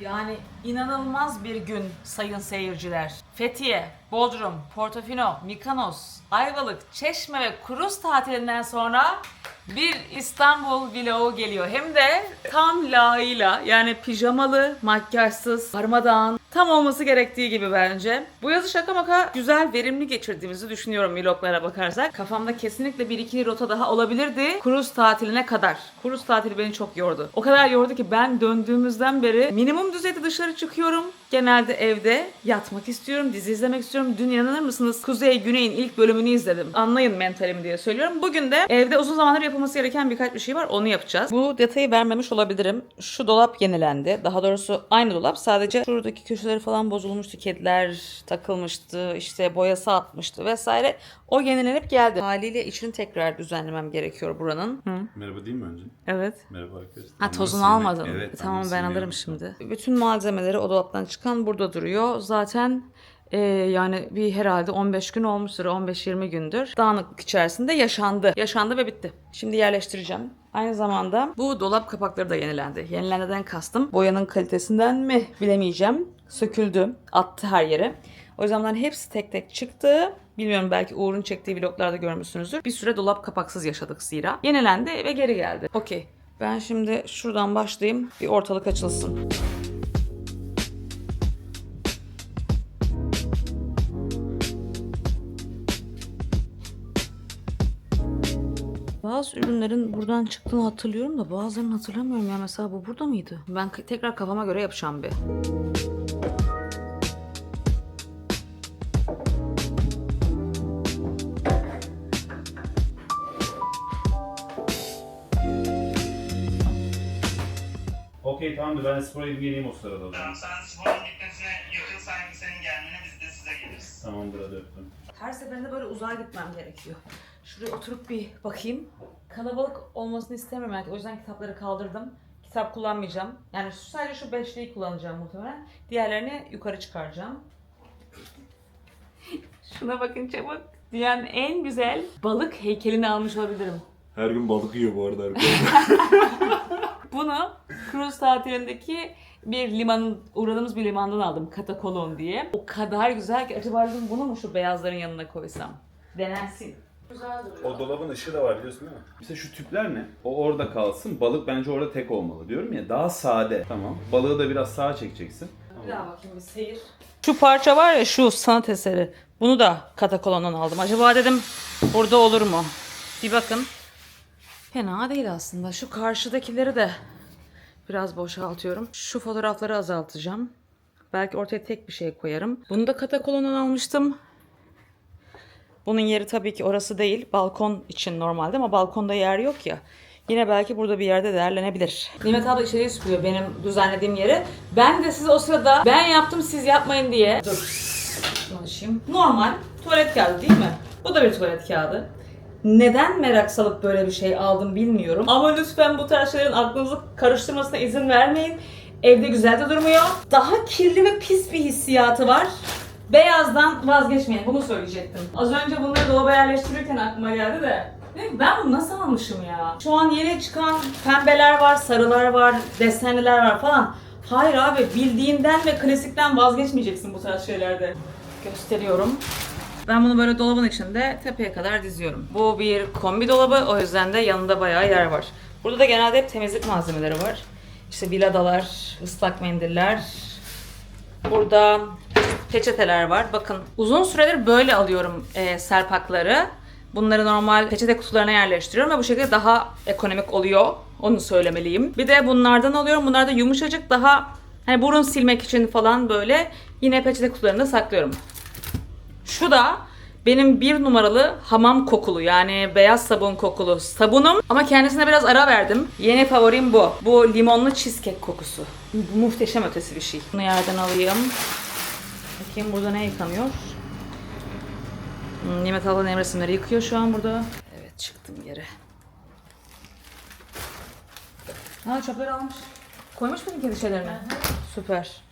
Yani inanılmaz bir gün sayın seyirciler. Fethiye, Bodrum, Portofino, Mikonos, Ayvalık, Çeşme ve Kuruz tatilinden sonra bir İstanbul vlogu geliyor. Hem de tam layığıyla yani pijamalı, makyajsız, darmadağın tam olması gerektiği gibi bence. Bu yazı şaka maka güzel, verimli geçirdiğimizi düşünüyorum vloglara bakarsak. Kafamda kesinlikle bir iki rota daha olabilirdi. Kuruz tatiline kadar. Kuruz tatili beni çok yordu. O kadar yordu ki ben döndüğümüzden beri minimum düzeyde dışarı çıkıyorum. Genelde evde yatmak istiyorum, dizi izlemek istiyorum. Dün inanır mısınız Kuzey Güney'in ilk bölümünü izledim. Anlayın mentalimi diye söylüyorum. Bugün de evde uzun zamandır yapılması gereken birkaç bir şey var. Onu yapacağız. Bu detayı vermemiş olabilirim. Şu dolap yenilendi. Daha doğrusu aynı dolap. Sadece şuradaki köşeleri falan bozulmuştu. Kediler takılmıştı. işte boyası atmıştı vesaire. O yenilenip geldi. Haliyle içini tekrar düzenlemem gerekiyor buranın. Hı. Merhaba değil mi önce? Evet. Merhaba arkadaşlar. Ha tozunu almadın. Evet. E, tamam ama ben alırım şimdi. Bütün malzemeleri o dolaptan çıkan burada duruyor. Zaten e, yani bir herhalde 15 gün olmuştur, 15-20 gündür. Dağınıklık içerisinde yaşandı. Yaşandı ve bitti. Şimdi yerleştireceğim. Aynı zamanda bu dolap kapakları da yenilendi. Yenilendiden kastım boyanın kalitesinden mi bilemeyeceğim. Söküldü, attı her yere. O yüzden hepsi tek tek çıktı. Bilmiyorum belki Uğur'un çektiği vloglarda görmüşsünüzdür. Bir süre dolap kapaksız yaşadık zira. Yenilendi ve geri geldi. Okey. Ben şimdi şuradan başlayayım. Bir ortalık açılsın. Bazı ürünlerin buradan çıktığını hatırlıyorum da bazılarını hatırlamıyorum ya. Mesela bu burada mıydı? Ben tekrar kafama göre yapacağım bir. Okey tamamdır ben de spora gidip geleyim o sırada o zaman. Tamam sen sporun gitmesine yakınsan senin gelmene biz de size geliriz. Tamamdır hadi öptüm. Her seferinde böyle uzağa gitmem gerekiyor. Şuraya oturup bir bakayım. Kalabalık olmasını istemiyorum belki. O yüzden kitapları kaldırdım. Kitap kullanmayacağım. Yani sadece şu beşliği kullanacağım muhtemelen. Diğerlerini yukarı çıkaracağım. Şuna bakın çabuk. Dünyanın en güzel balık heykelini almış olabilirim. Her gün balık yiyor bu arada arkadaşlar. Bunu kruz tatilindeki bir limanın, uğradığımız bir limandan aldım. Katakolon diye. O kadar güzel ki acaba dedim bunu mu şu beyazların yanına koysam? Denensin. Güzel duruyor. o dolabın ışığı da var biliyorsun değil mi? Mesela şu tüpler ne? O orada kalsın. Balık bence orada tek olmalı diyorum ya. Daha sade. Tamam. Balığı da biraz sağa çekeceksin. Bir daha bakayım bir seyir. Şu parça var ya şu sanat eseri. Bunu da katakolondan aldım. Acaba dedim burada olur mu? Bir bakın. Fena değil aslında. Şu karşıdakileri de biraz boşaltıyorum. Şu fotoğrafları azaltacağım. Belki ortaya tek bir şey koyarım. Bunu da katakolondan almıştım. Bunun yeri tabii ki orası değil. Balkon için normalde ama balkonda yer yok ya. Yine belki burada bir yerde değerlenebilir. Nimet abla içeriye süpürüyor benim düzenlediğim yeri. Ben de size o sırada ben yaptım siz yapmayın diye. Dur. Konuşayım. Normal tuvalet kağıdı değil mi? Bu da bir tuvalet kağıdı. Neden merak salıp böyle bir şey aldım bilmiyorum. Ama lütfen bu tarz şeylerin aklınızı karıştırmasına izin vermeyin. Evde güzel de durmuyor. Daha kirli ve pis bir hissiyatı var. Beyazdan vazgeçmeyin. Bunu söyleyecektim. Az önce bunları dolaba yerleştirirken aklıma geldi de. Ben bunu nasıl almışım ya? Şu an yeni çıkan pembeler var, sarılar var, desenliler var falan. Hayır abi bildiğinden ve klasikten vazgeçmeyeceksin bu tarz şeylerde. Gösteriyorum. Ben bunu böyle dolabın içinde tepeye kadar diziyorum. Bu bir kombi dolabı o yüzden de yanında bayağı yer var. Burada da genelde hep temizlik malzemeleri var. İşte biladalar, ıslak mendiller, Burada peçeteler var. Bakın uzun süredir böyle alıyorum e, serpakları. Bunları normal peçete kutularına yerleştiriyorum ve bu şekilde daha ekonomik oluyor. Onu söylemeliyim. Bir de bunlardan alıyorum. Bunlar da yumuşacık daha hani burun silmek için falan böyle yine peçete kutularında saklıyorum. Şu da benim bir numaralı hamam kokulu yani beyaz sabun kokulu sabunum ama kendisine biraz ara verdim. Yeni favorim bu. Bu limonlu cheesecake kokusu. Bu muhteşem ötesi bir şey. Bunu yerden alayım. Bakayım burada ne yıkanıyor? Hmm, Nimet abla nevresimleri yıkıyor şu an burada. Evet çıktım yere. Ha çöpleri almış. Koymuş muydun kedi şeylerini? Süper.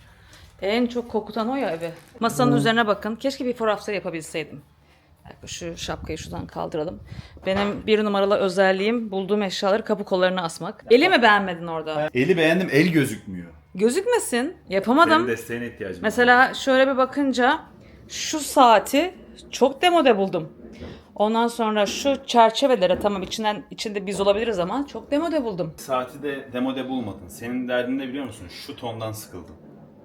En çok kokutan o ya evi. Masanın üzerine bakın. Keşke bir fotoğrafları yapabilseydim. Bak, Şu şapkayı şuradan kaldıralım. Benim bir numaralı özelliğim bulduğum eşyaları kapı kollarına asmak. Eli mi beğenmedin orada? Eli beğendim, el gözükmüyor. Gözükmesin. Yapamadım. desteğine ihtiyacım Mesela şöyle bir bakınca şu saati çok demode buldum. Ondan sonra şu çerçevelere tamam içinden içinde biz olabiliriz ama çok demode buldum. Saati de demode bulmadın. Senin derdin ne biliyor musun? Şu tondan sıkıldım.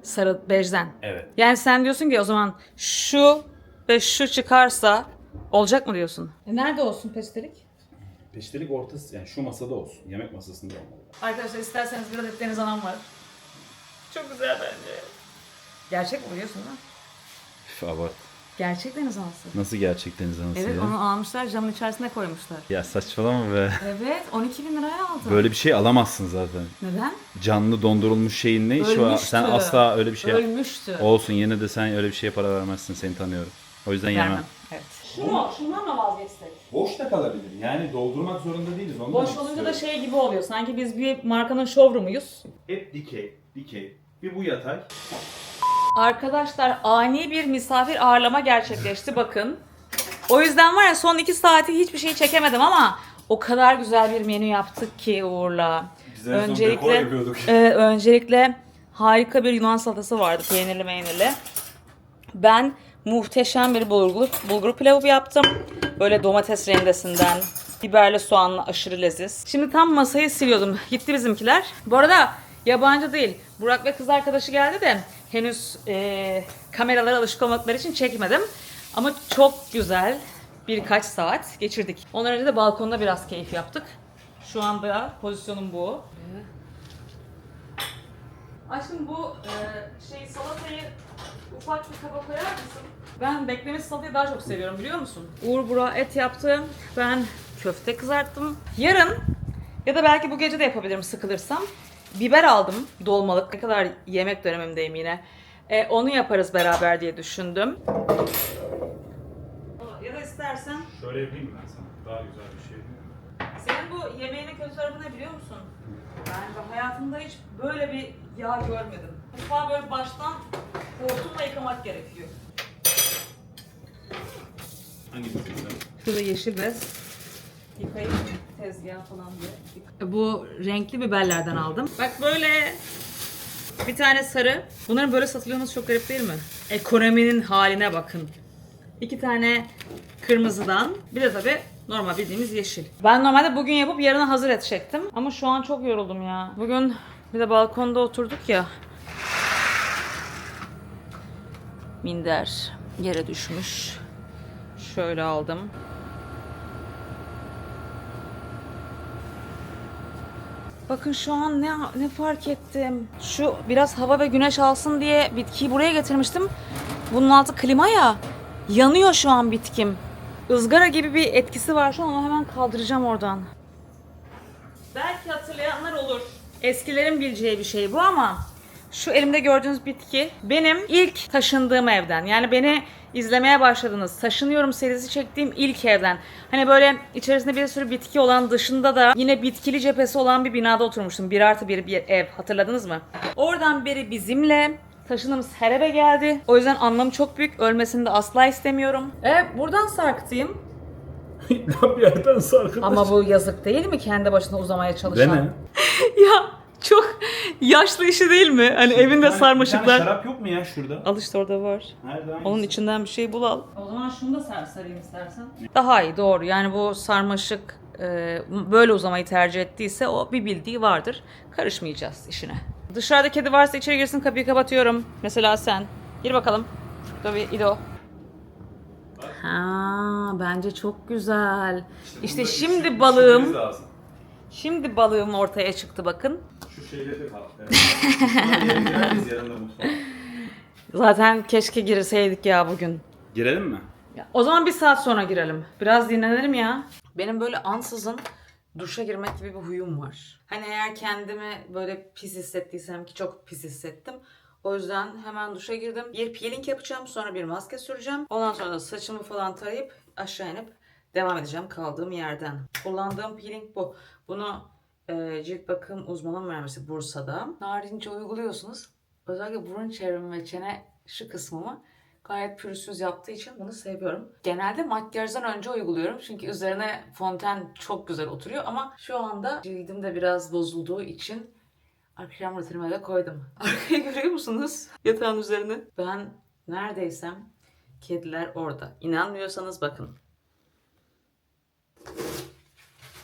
Sarı bejden. Evet. Yani sen diyorsun ki o zaman şu ve şu çıkarsa olacak mı diyorsun? E nerede olsun pestelik? Peştelik ortası yani şu masada olsun. Yemek masasında olmalı. Arkadaşlar isterseniz bir adet deniz anam var. Çok güzel bence. Gerçek mi biliyorsun mi? Üf abart. Gerçek deniz anası. Nasıl gerçek deniz anası Evet ya? onu almışlar camın içerisine koymuşlar. Ya saçmalama be. Evet 12 bin liraya aldım. Böyle bir şey alamazsın zaten. Neden? Canlı dondurulmuş şeyin ne işi var? Ölmüştü. Sen asla öyle bir şey Ölmüştü. Olsun yine de sen öyle bir şeye para vermezsin seni tanıyorum. O yüzden yemem. Vermem. Evet. Şunu, şundan mı vazgeçsek? Boş da kalabilir. Yani doldurmak zorunda değiliz. Onu Boş olunca da şey gibi oluyor. Sanki biz bir markanın showroom'uyuz. Hep dikey, dikey. Bir bu yatay. Arkadaşlar ani bir misafir ağırlama gerçekleşti bakın. O yüzden var ya son iki saati hiçbir şey çekemedim ama o kadar güzel bir menü yaptık ki Uğur'la. Biz en son Öncelikle, yapıyorduk. Evet, öncelikle harika bir Yunan salatası vardı peynirli meynirli. Ben muhteşem bir bulgur, bulgur pilavı yaptım. Böyle domates rendesinden, biberli soğanlı aşırı leziz. Şimdi tam masayı siliyordum. Gitti bizimkiler. Bu arada yabancı değil. Burak ve kız arkadaşı geldi de henüz eee kameralara alışık olmakları için çekmedim. Ama çok güzel birkaç saat geçirdik. Ondan önce de balkonda biraz keyif yaptık. Şu anda pozisyonum bu. Aşkım bu e, şey salatayı ufak bir kaba koyar mısın? Ben beklemiş salatayı daha çok seviyorum biliyor musun? Uğur Burak et yaptı. Ben köfte kızarttım. Yarın ya da belki bu gece de yapabilirim sıkılırsam. Biber aldım dolmalık. Ne kadar yemek dönemimdeyim yine. E, onu yaparız beraber diye düşündüm. Ya da istersen Şöyle yapayım ben sana. Daha güzel bir şey. senin bu yemeğinin kötü tarafı ne biliyor musun? Ben hayatımda hiç böyle bir yağ görmedim. Mutfağı böyle baştan hortumla yıkamak gerekiyor. Hangi güzel? Şurada yeşil bez. Yıkayıp tezgah falan diye. Bu renkli biberlerden aldım. Bak böyle bir tane sarı. Bunların böyle satılması çok garip değil mi? Ekonominin haline bakın. İki tane kırmızıdan. Bir de tabii normal bildiğimiz yeşil. Ben normalde bugün yapıp yarına hazır edecektim. Ama şu an çok yoruldum ya. Bugün bir de balkonda oturduk ya. Minder yere düşmüş. Şöyle aldım. Bakın şu an ne ne fark ettim. Şu biraz hava ve güneş alsın diye bitkiyi buraya getirmiştim. Bunun altı klima ya. Yanıyor şu an bitkim. Izgara gibi bir etkisi var şu an ama hemen kaldıracağım oradan. Belki hatırlayanlar olur. Eskilerin bileceği bir şey bu ama şu elimde gördüğünüz bitki benim ilk taşındığım evden. Yani beni izlemeye başladınız. Taşınıyorum serisi çektiğim ilk evden. Hani böyle içerisinde bir sürü bitki olan dışında da yine bitkili cephesi olan bir binada oturmuştum. Bir artı bir bir ev hatırladınız mı? Oradan beri bizimle taşındığımız her eve geldi. O yüzden anlamı çok büyük. Ölmesini de asla istemiyorum. E buradan sarktayım. bir yerden sarkın. Ama bu yazık değil mi kendi başına uzamaya çalışan? Dene. Ya çok yaşlı işi değil mi? Hani evinde Bir tane sarmaşıklar. şarap yok mu ya şurada? Al işte orada var. Nerede? hangisi? Onun içinden bir şey bul al. O zaman şunu da sar, sarayım istersen. Daha iyi doğru. Yani bu sarmaşık e, böyle uzamayı tercih ettiyse o bir bildiği vardır. Karışmayacağız işine. Dışarıda kedi varsa içeri girsin kapıyı kapatıyorum. Mesela sen. Gir bakalım. Tabii İdo. Ha, bence çok güzel. İşte Bunda şimdi balığım, şimdi balığım ortaya çıktı bakın. Şu şeyleri kal. Evet. Yarın gireriz yarın da mutfağa. Zaten keşke girseydik ya bugün. Girelim mi? Ya, o zaman bir saat sonra girelim. Biraz dinlenelim ya. Benim böyle ansızın duşa girmek gibi bir huyum var. Hani eğer kendimi böyle pis hissettiysem ki çok pis hissettim. O yüzden hemen duşa girdim. Bir peeling yapacağım sonra bir maske süreceğim. Ondan sonra da saçımı falan tarayıp aşağı inip devam edeceğim kaldığım yerden. Kullandığım peeling bu. Bunu e, cilt bakım uzmanım vermesi Bursa'da. Narince uyguluyorsunuz. Özellikle burun çevremi ve çene şu kısmımı gayet pürüzsüz yaptığı için bunu seviyorum. Genelde makyajdan önce uyguluyorum çünkü üzerine fonten çok güzel oturuyor ama şu anda cildim de biraz bozulduğu için Akşam rutinime de koydum. Arkaya görüyor musunuz? Yatağın üzerine. Ben neredeysem kediler orada. İnanmıyorsanız bakın.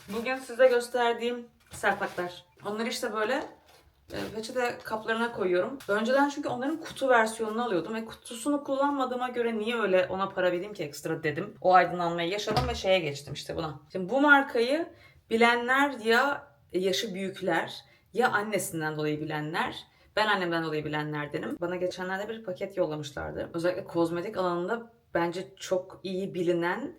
Bugün size gösterdiğim serpaklar. Onları işte böyle e, peçete kaplarına koyuyorum. Önceden çünkü onların kutu versiyonunu alıyordum ve kutusunu kullanmadığıma göre niye öyle ona para vereyim ki ekstra dedim. O aydınlanmayı yaşadım ve şeye geçtim işte buna. Şimdi bu markayı bilenler ya yaşı büyükler ya annesinden dolayı bilenler ben annemden dolayı bilenlerdenim. Bana geçenlerde bir paket yollamışlardı. Özellikle kozmetik alanında bence çok iyi bilinen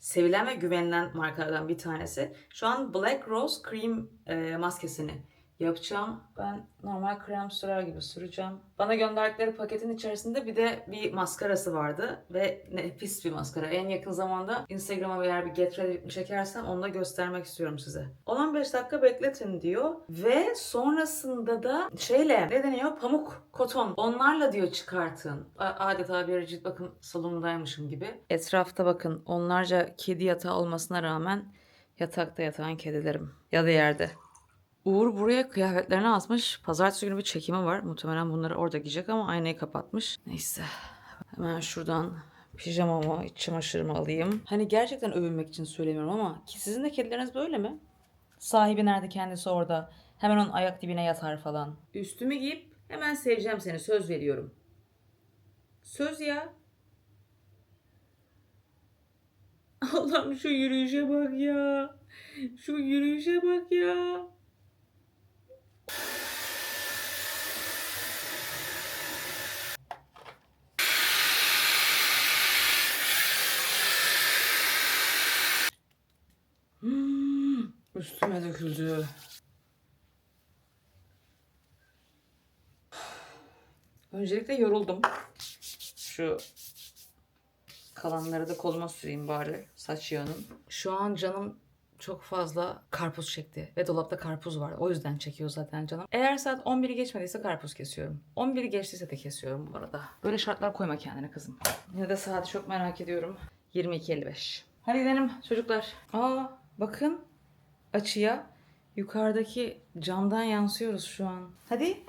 sevilen ve güvenilen markalardan bir tanesi. Şu an Black Rose Cream e, maskesini yapacağım. Ben normal krem sürer gibi süreceğim. Bana gönderdikleri paketin içerisinde bir de bir maskarası vardı. Ve nefis bir maskara. En yakın zamanda Instagram'a eğer bir get ready çekersem onu da göstermek istiyorum size. 10-15 dakika bekletin diyor. Ve sonrasında da şeyle ne deniyor? Pamuk, koton. Onlarla diyor çıkartın. Adeta bir cilt bakım salonundaymışım gibi. Etrafta bakın onlarca kedi yatağı olmasına rağmen yatakta yatan kedilerim. Ya da yerde. Uğur buraya kıyafetlerini asmış. Pazartesi günü bir çekimi var. Muhtemelen bunları orada giyecek ama aynayı kapatmış. Neyse. Hemen şuradan pijamamı, iç çamaşırımı alayım. Hani gerçekten övünmek için söylemiyorum ama ki sizin de kedileriniz böyle mi? Sahibi nerede kendisi orada. Hemen onun ayak dibine yatar falan. Üstümü giyip hemen seveceğim seni söz veriyorum. Söz ya. Allah'ım şu yürüyüşe bak ya. Şu yürüyüşe bak ya. Hmm, üstüme döküldü. Öncelikle yoruldum. Şu kalanları da koluma süreyim bari saç yağının. Şu an canım çok fazla karpuz çekti ve dolapta karpuz var. O yüzden çekiyor zaten canım. Eğer saat 11'i geçmediyse karpuz kesiyorum. 11'i geçtiyse de kesiyorum bu arada. Böyle şartlar koyma kendine kızım. Yine de saati çok merak ediyorum. 22.55. Hadi gidelim çocuklar. Aa bakın açıya yukarıdaki camdan yansıyoruz şu an. Hadi.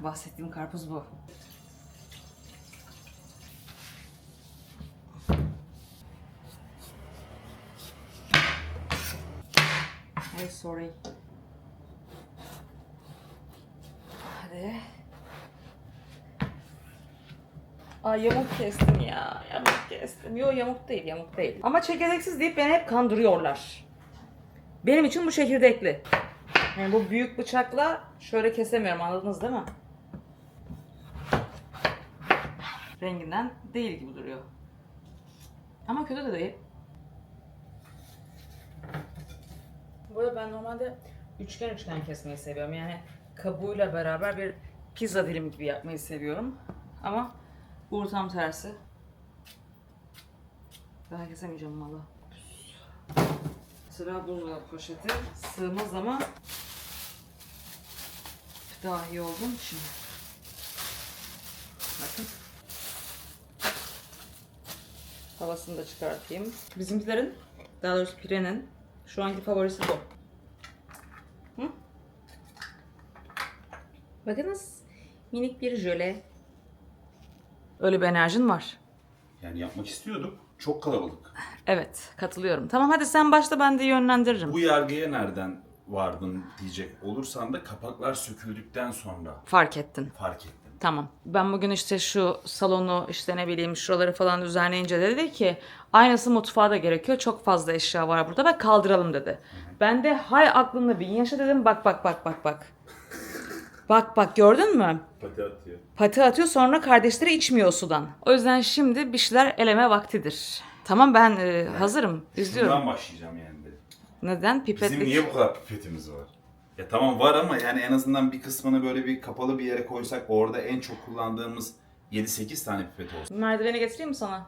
Bahsettiğim karpuz bu. Ay sorry. Hadi. Ay yamuk kestim ya. Yamuk kestim. Yo yamuk değil, yamuk değil. Ama çekirdeksiz deyip beni hep kandırıyorlar. Benim için bu çekirdekli. Yani bu büyük bıçakla şöyle kesemiyorum anladınız değil mi? Renginden değil gibi duruyor. Ama kötü de değil. Bu arada ben normalde üçgen üçgen kesmeyi seviyorum. Yani kabuğuyla beraber bir pizza dilim gibi yapmayı seviyorum. Ama Uğur tam tersi. Daha kesemeyeceğim valla. Sıra buzdolabı poşeti. Sığmaz ama daha iyi olduğum için. Bakın. Havasını da çıkartayım. Bizimkilerin, daha doğrusu Pire'nin şu anki favorisi bu. Hı? Bakınız. Minik bir jöle. Öyle bir enerjin var. Yani yapmak istiyorduk. Çok kalabalık. Evet, katılıyorum. Tamam hadi sen başla ben de yönlendiririm. Bu yargıya nereden vardın diyecek olursan da kapaklar söküldükten sonra Fark ettin. fark ettim. Tamam. Ben bugün işte şu salonu işte ne bileyim şuraları falan düzenleyince dedi ki aynısı mutfağa da gerekiyor. Çok fazla eşya var burada ve kaldıralım dedi. Ben de hay aklında bin yaşa dedim. Bak bak bak bak bak. Bak bak gördün mü? Pati atıyor. Pati atıyor sonra kardeşleri içmiyor sudan. O yüzden şimdi bir şeyler eleme vaktidir. Tamam ben e, hazırım. İzliyorum. Buradan başlayacağım yani. dedim. Neden? Pipetlik. Bizim niye bu kadar pipetimiz var? Ya tamam var ama yani en azından bir kısmını böyle bir kapalı bir yere koysak orada en çok kullandığımız 7-8 tane pipet olsun. Merdiveni getireyim mi sana?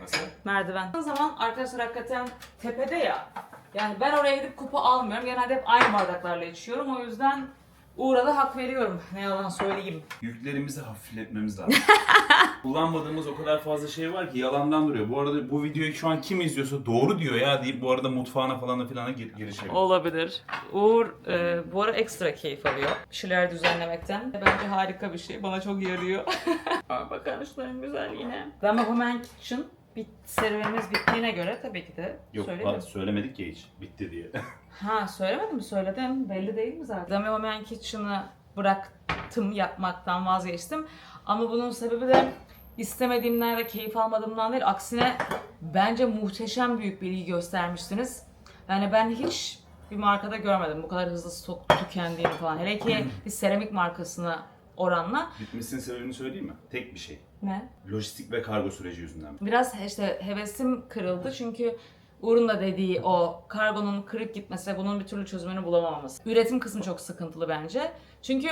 Nasıl? merdiven. O zaman arkadaşlar hakikaten tepede ya. Yani ben oraya gidip kupa almıyorum. Genelde hep aynı bardaklarla içiyorum. O yüzden Uğur'a da hak veriyorum. Ne yalan söyleyeyim. Yüklerimizi hafifletmemiz lazım. Kullanmadığımız o kadar fazla şey var ki yalandan duruyor. Bu arada bu videoyu şu an kim izliyorsa doğru diyor ya deyip bu arada mutfağına falan filana gir girişebilir. Olabilir. Uğur e, bu ara ekstra keyif alıyor. Bir şeyler düzenlemekten. Bence harika bir şey. Bana çok yarıyor. Aa, bakar mısın en güzelliğine? Ama Home Kitchen bir serüvenimiz bittiğine göre tabii ki de Yok söyleyeyim. ha, söylemedik ya hiç. Bitti diye. Ha söylemedim mi? Söyledim. Belli değil mi zaten? Dummy Home Kitchen'ı bıraktım yapmaktan vazgeçtim. Ama bunun sebebi de istemediğimden ve keyif almadığımdan değil. Aksine bence muhteşem büyük bir ilgi göstermişsiniz. Yani ben hiç bir markada görmedim bu kadar hızlı stok tükendiğini falan. Hele ki bir seramik markasına oranla. Bitmesinin sebebini söyleyeyim mi? Tek bir şey. Ne? Lojistik ve kargo süreci yüzünden. Biraz işte hevesim kırıldı çünkü Uğur'un da dediği o karbonun kırık gitmesi bunun bir türlü çözümünü bulamamamız. Üretim kısmı çok sıkıntılı bence. Çünkü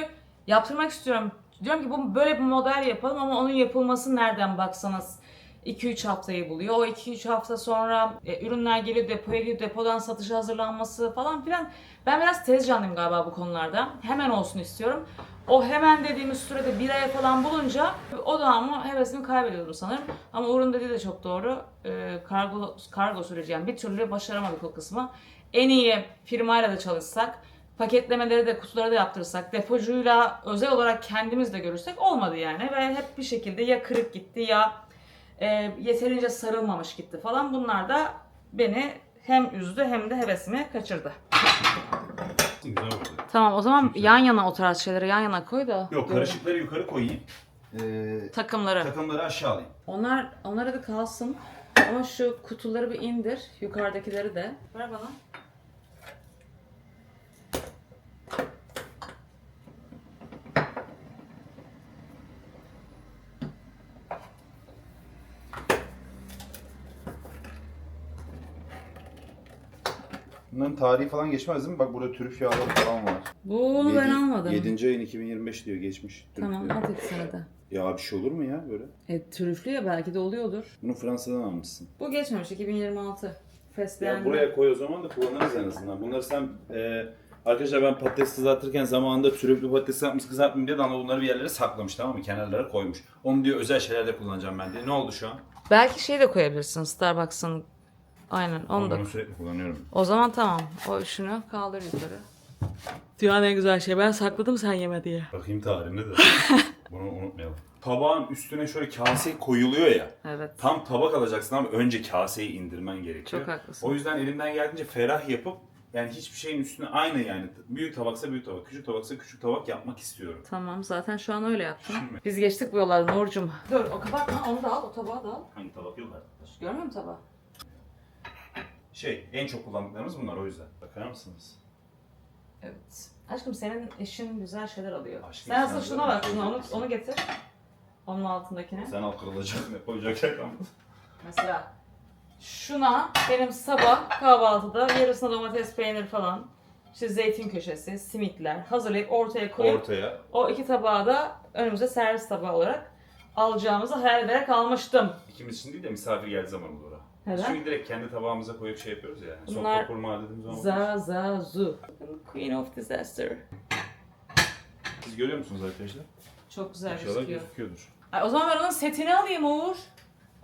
yaptırmak istiyorum. Diyorum ki bu böyle bir model yapalım ama onun yapılması nereden baksanız 2-3 haftayı buluyor. O 2-3 hafta sonra e, ürünler geliyor depoya gidiyor, depodan satışa hazırlanması falan filan. Ben biraz tez canlıyım galiba bu konularda. Hemen olsun istiyorum. O hemen dediğimiz sürede bir aya falan bulunca o da ama hevesimi kaybediyordum sanırım. Ama Uğur'un dediği de çok doğru. Ee, kargo, kargo süreci yani bir türlü başaramadık o kısmı. En iyi firmayla da çalışsak, paketlemeleri de kutuları da yaptırsak, depocuyla özel olarak kendimiz de görürsek olmadı yani. Ve hep bir şekilde ya kırık gitti ya e, yeterince sarılmamış gitti falan. Bunlar da beni hem üzdü hem de hevesimi kaçırdı. Güzel oldu. Tamam o zaman yan yana o tarz şeyleri yan yana koy da. Yok karışıkları yukarı koyayım. Ee, Takımları. takımları aşağı alayım. Onlar onlara da kalsın. Ama şu kutuları bir indir. Yukarıdakileri de. Ver bana. Tarihi falan geçmez değil mi? Bak burada trüf yağları falan var. Ben Yedi- almadım. 7. ayın 2025 diyor geçmiş. trüf Tamam yağı. at ikisini de. Ya bir şey olur mu ya böyle? E, trüflü ya belki de oluyordur. Bunu Fransa'dan almışsın. Bu geçmemiş 2026. Fesleğen. Ya buraya koy o zaman da kullanırız en azından. Bunları sen e, arkadaşlar ben patates kızartırken zamanında trüflü patates yapmış kızartmayayım diye Danla bunları bir yerlere saklamış tamam mı? Kenarlara koymuş. Onu diyor özel şeylerde kullanacağım ben diye. Ne oldu şu an? Belki şey de koyabilirsin Starbucks'ın. Aynen onu da. Onu sürekli kullanıyorum. O zaman tamam. O şunu kaldır yukarı. Dünyanın en güzel şey. Ben sakladım sen yeme diye. Bakayım tarihine de. Bunu unutmayalım. Tabağın üstüne şöyle kase koyuluyor ya. Evet. Tam tabak alacaksın ama önce kaseyi indirmen gerekiyor. Çok haklısın. O yüzden elimden geldiğince ferah yapıp yani hiçbir şeyin üstüne aynı yani. Büyük tabaksa büyük tabak, küçük tabaksa küçük tabak yapmak istiyorum. Tamam zaten şu an öyle yaptım. Biz geçtik bu yollardan Uğur'cum. Dur o kapatma onu da al o tabağı da al. Hangi tabak yok arkadaşlar? Görmüyor musun tabağı? Şey, en çok kullandıklarımız bunlar o yüzden. Bakar mısınız? Evet. Aşkım senin eşin güzel şeyler alıyor. Aşkım, sen sen asıl şuna bak. Şuna, onu, onu getir. Onun altındakine. Sen al kırılacak ne koyacak kalmadı. Mesela şuna benim sabah kahvaltıda yarısına domates peynir falan işte zeytin köşesi, simitler hazırlayıp ortaya koyup Ortaya. o iki tabağı da önümüze servis tabağı olarak alacağımızı hayal ederek almıştım. İkimiz için değil de misafir geldiği zaman olur. Neden? Çünkü direkt kendi tabağımıza koyup şey yapıyoruz ya. Bunlar Sofra kurma dediğimiz zaman. Zazazu. Queen of Disaster. Siz görüyor musunuz arkadaşlar? Çok güzel İnşallah gözüküyor. gözüküyordur. Ay, o zaman ben onun setini alayım Uğur.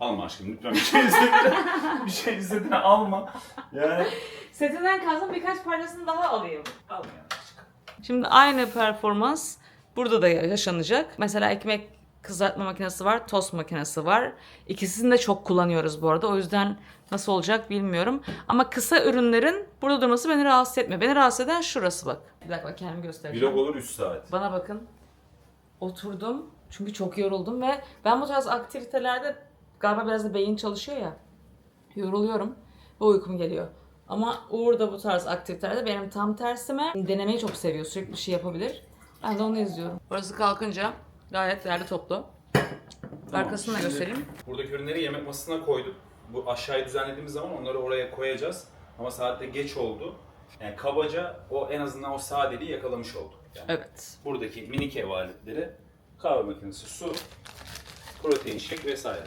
Alma aşkım lütfen bir şey istediğine, bir şey istediğine alma. Yani. Setinden kalsın birkaç parçasını daha alayım. Alma yani aşkım. Şimdi aynı performans burada da yaşanacak. Mesela ekmek kızartma makinesi var, tost makinesi var. İkisini de çok kullanıyoruz bu arada. O yüzden nasıl olacak bilmiyorum. Ama kısa ürünlerin burada durması beni rahatsız etmiyor. Beni rahatsız eden şurası bak. Bir dakika bak kendimi göstereceğim. Vlog olur 3 saat. Bana bakın. Oturdum. Çünkü çok yoruldum ve ben bu tarz aktivitelerde galiba biraz da beyin çalışıyor ya. Yoruluyorum ve uykum geliyor. Ama Uğur da bu tarz aktivitelerde benim tam tersime denemeyi çok seviyor. Sürekli bir şey yapabilir. Ben de onu izliyorum. Burası kalkınca gayet değerli toplu. Arkasını da Şimdi göstereyim. Buradaki ürünleri yemek masasına koyduk. Bu aşağıyı düzenlediğimiz zaman onları oraya koyacağız. Ama saatte geç oldu. Yani kabaca o en azından o sadeliği yakalamış olduk. Yani Evet. buradaki minik ev aletleri, kahve makinesi, su, protein shake vesaire.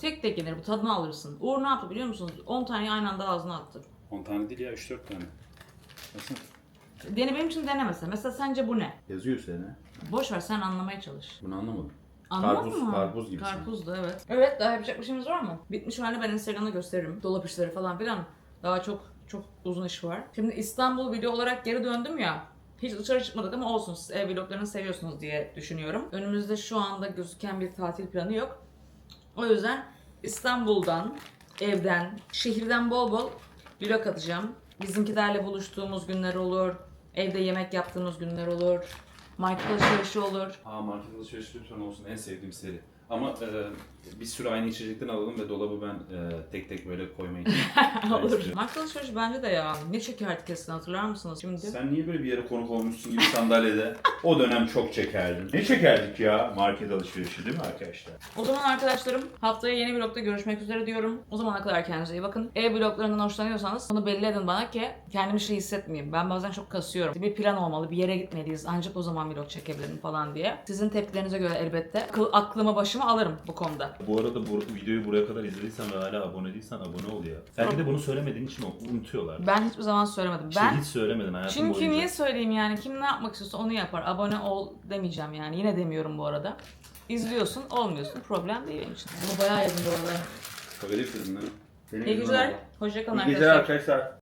Tek tek yenir bu tadını alırsın. Uğur ne yaptı biliyor musunuz? 10 tane aynı anda ağzına attı. 10 tane değil ya 3-4 tane. Nasıl? Dene benim için denemese. Mesela sence bu ne? Yazıyor üzerine. Boş ver sen anlamaya çalış. Bunu anlamadım. Anladın Karpuz- mı? karpuz gibisin. Karpuz da evet. Evet daha yapacak bir şeyimiz var mı? Bitmiş halini ben Instagram'da gösteririm. Dolap işleri falan filan. Daha çok çok uzun iş var. Şimdi İstanbul video olarak geri döndüm ya. Hiç dışarı çıkmadık ama olsun siz ev vloglarını seviyorsunuz diye düşünüyorum. Önümüzde şu anda gözüken bir tatil planı yok. O yüzden İstanbul'dan, evden, şehirden bol bol vlog atacağım. Bizimkilerle buluştuğumuz günler olur. Evde yemek yaptığımız günler olur. Market alışverişi olur. Aa market alışverişi lütfen olsun en sevdiğim seri. Ama e, bir sürü aynı içecekten alalım ve dolabı ben e, tek tek böyle koymayı. Olur. Market alışverişi bence de ya. Ne çekerdik kesin hatırlar mısınız şimdi? Sen niye böyle bir yere konuk olmuşsun gibi sandalyede? O dönem çok çekerdin. Ne çekerdik ya market alışverişi değil mi arkadaşlar? O zaman arkadaşlarım haftaya yeni vlogda görüşmek üzere diyorum. O zamana kadar kendinize iyi bakın. Ev vloglarından hoşlanıyorsanız bunu belli edin bana ki kendimi şey hissetmeyeyim. Ben bazen çok kasıyorum. Bir plan olmalı, bir yere gitmeliyiz. Ancak o zaman vlog çekebilirim falan diye. Sizin tepkilerinize göre elbette aklımı başıma alırım bu konuda. Bu arada bu videoyu buraya kadar izlediysen ve hala abone değilsen abone ol ya. Belki de bunu söylemediğin için unutuyorlar. Ben hiçbir zaman söylemedim. İşte Ben hiç söylemedin hayatın Çünkü boyunca. niye söyleyeyim yani kim ne yapmak istiyorsa onu yapar. Abone ol demeyeceğim yani. Yine demiyorum bu arada. İzliyorsun, olmuyorsun. Problem değil benim için. Bunu bayağı yazın bu arada. Kabul mi? Benim İyi geceler. Hoşçakalın İyi geceler arkadaşlar. arkadaşlar.